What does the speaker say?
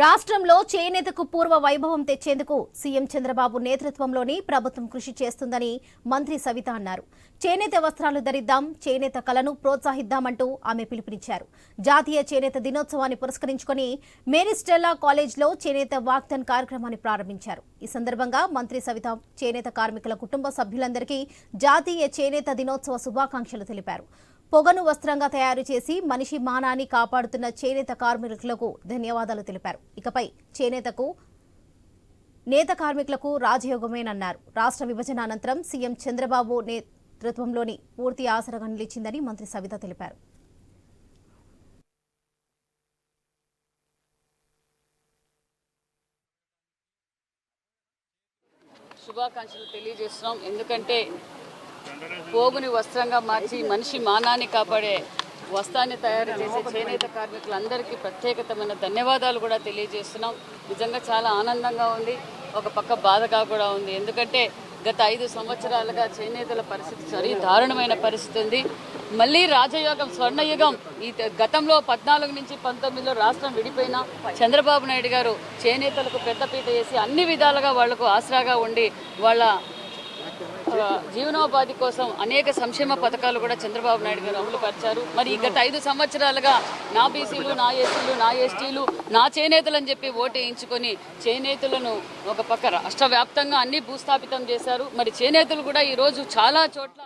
రాష్ట్రంలో చేనేతకు పూర్వ వైభవం తెచ్చేందుకు సీఎం చంద్రబాబు నేతృత్వంలోని ప్రభుత్వం కృషి చేస్తుందని మంత్రి సవిత అన్నారు. చేనేత వస్త్రాలు ధరిద్దాం చేనేత కళను ప్రోత్సహిద్దామంటూ ఆమె పిలుపునిచ్చారు. జాతీయ చేనేత దినోత్సవాన్ని పురస్కరించుకొని మేరీస్టెల్లా కాలేజ్లో చేనేత వాక్థన్ కార్యక్రమాన్ని ప్రారంభించారు. ఈ సందర్భంగా మంత్రి సవిత చేనేత కార్మికుల కుటుంబ సభ్యులందరికీ జాతీయ చేనేత దినోత్సవ శుభాకాంక్షలు తెలిపారు. పొగను వస్త్రంగా తయారు చేసి మనిషి మానాన్ని కాపాడుతున్న చేనేత కార్మికులకు ధన్యవాదాలు తెలిపారు. ఇకపై చేనేతకు నేత కార్మికులకు రాజయోగమేనన్నారు. రాష్ట్ర విభజన అనంతరం సీఎం చంద్రబాబు నేతృత్వంలోని పూర్తి ఆసరగా నిలిచిందని మంత్రి సవిత తెలిపారు. శుభాకాంక్షలు తెలియజేస్తున్నాం. ఎందుకంటే పోగుని వస్త్రంగా మార్చి మనిషి మానాన్ని కాపాడే వస్త్రాన్ని తయారు చేసే చేనేత కార్మికులందరికీ ప్రత్యేకతమైన ధన్యవాదాలు కూడా తెలియజేస్తున్నాం. నిజంగా చాలా ఆనందంగా ఉంది. ఒక పక్క బాధగా కూడా ఉంది. ఎందుకంటే గత ఐదు సంవత్సరాలుగా చేనేతల పరిస్థితి సరి దారుణమైన పరిస్థితి ఉంది. మళ్ళీ రాజయోగం స్వర్ణయుగం ఈ గతంలో పద్నాలుగు నుంచి పంతొమ్మిదిలో రాష్ట్రం విడిపోయిన చంద్రబాబు నాయుడు గారు చేనేతలకు పెద్దపీట వేసి అన్ని విధాలుగా వాళ్ళకు ఆసరాగా ఉండి వాళ్ళ జీవనోపాధి కోసం అనేక సంక్షేమ పథకాలు కూడా చంద్రబాబు నాయుడు గారు అమలు పరిచారు. మరి గత ఐదు సంవత్సరాలుగా నా బీసీలు నా ఎస్సీలు నా ఎస్టీలు నా చేనేతలు అని చెప్పి ఓటు వేయించుకొని చేనేతలను ఒక పక్క రాష్ట్ర వ్యాప్తంగా అన్ని భూస్థాపితం చేశారు. మరి చేనేతలు కూడా ఈరోజు చాలా చోట్ల